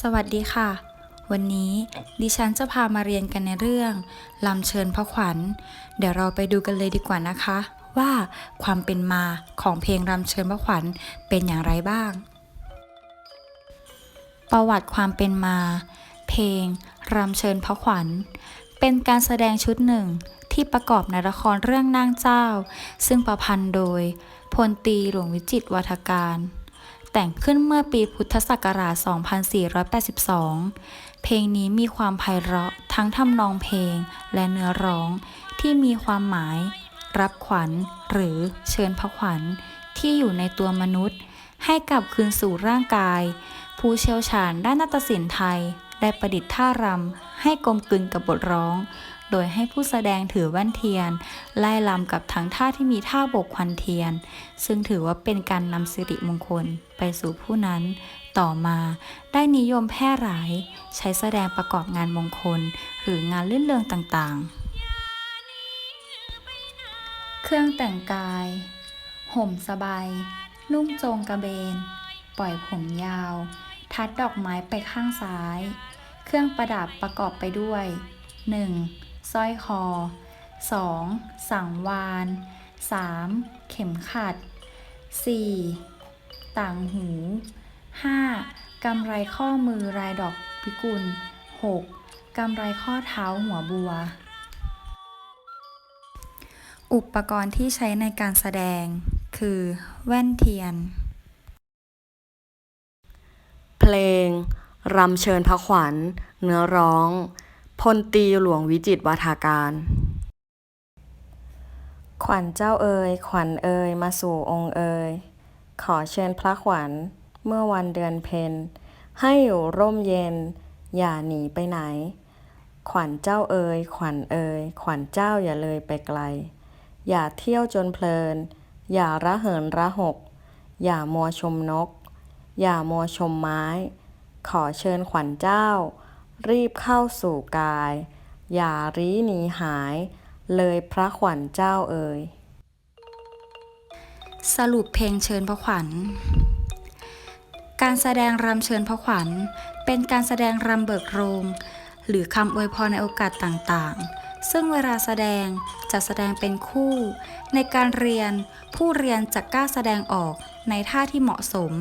สวัสดีค่ะ วันนี้ดิฉันจะพามาเรียนกันในเรื่องลำเชิญพระขวัญ เดี๋ยวเราไปดูกันเลยดีกว่านะคะ ว่าความเป็นมาของเพลงรำเชิญพระขวัญเป็นอย่างไรบ้าง ประวัติความเป็นมา เพลงรำเชิญพระขวัญ เป็นการแสดงชุดหนึ่งที่ประกอบในละครเรื่องนางเจ้า ซึ่งประพันธ์โดยพลตรีหลวงวิจิตรวัฒการ แต่งขึ้นเมื่อปีพุทธศักราช 2482 เพลงนี้มีความไพเราะทั้งทำนองเพลงและเนื้อร้องที่มีความหมาย รับขวัญ หรือเชิญพระขวัญที่อยู่ในตัวมนุษย์ ให้กลับคืนสู่ร่างกาย ผู้เชี่ยวชาญด้านนาฏศิลป์ไทย ได้ประดิษฐ์ท่ารำให้กลมกลืนกับบทร้อง โดยให้ผู้แสดงถือแว่นเทียน ไล่ลำกับทั้งท่าที่มีท่าโบกควันเทียน ซึ่งถือว่าเป็นการนำสิริมงคลไปสู่ผู้นั้น ต่อมาได้นิยมแพร่หลาย ใช้แสดงประกอบงานมงคล หรืองานลื่นเริงต่างๆ เครื่องแต่งกาย ห่มสบาย นุ่งโจงกระเบน ปล่อยผมยาว ทัดดอกไม้ไปข้างซ้าย เครื่องประดับประกอบไปด้วย 1. สร้อยคอ 2. สังวาน 3. เข็มขัด 4. ต่างหู 5. กำไรข้อมือลายดอกพิกุล 6. กำไรข้อเท้าหัวบัว อุปกรณ์ที่ใช้ในการแสดง คือ แว่นเทียน เพลง รำเชิญพระขวัญ เนื้อร้อง พลตีหลวงวิจิตวาทาการ ขวัญเจ้าเอ๋ยขวัญเอ๋ยมาสู่องค์เอ๋ยขอเชิญพระขวัญเมื่อวันเดือนเพ็ญให้อยู่ร่มเย็น อย่าหนีไปไหน ขวัญเจ้าเอ๋ยขวัญเอ๋ยขวัญเจ้าอย่าเลยไปไกล อย่าเที่ยวจนเพลิน อย่าระเหินระหก อย่ามัวชมนก อย่ามัวชมไม้ ขอเชิญขวัญเจ้า รีบเข้าสู่กาย อย่ารีหนีหาย เลยพระขวัญเจ้าเอ่ยสรุปเพลงเชิญพระขวัญ การแสดงรำเชิญพระขวัญ เป็นการแสดงรำเบิกโรง หรือคำอวยพรในโอกาสต่างๆ ซึ่งเวลาแสดงจะแสดงเป็นคู่ ในการเรียนผู้เรียนจะกล้าแสดงออก ในท่าที่เหมาะสม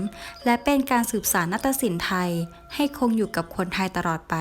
และเป็นการสืบสานนาฏศิลป์ไทย ให้คงอยู่กับคนไทยตลอดไป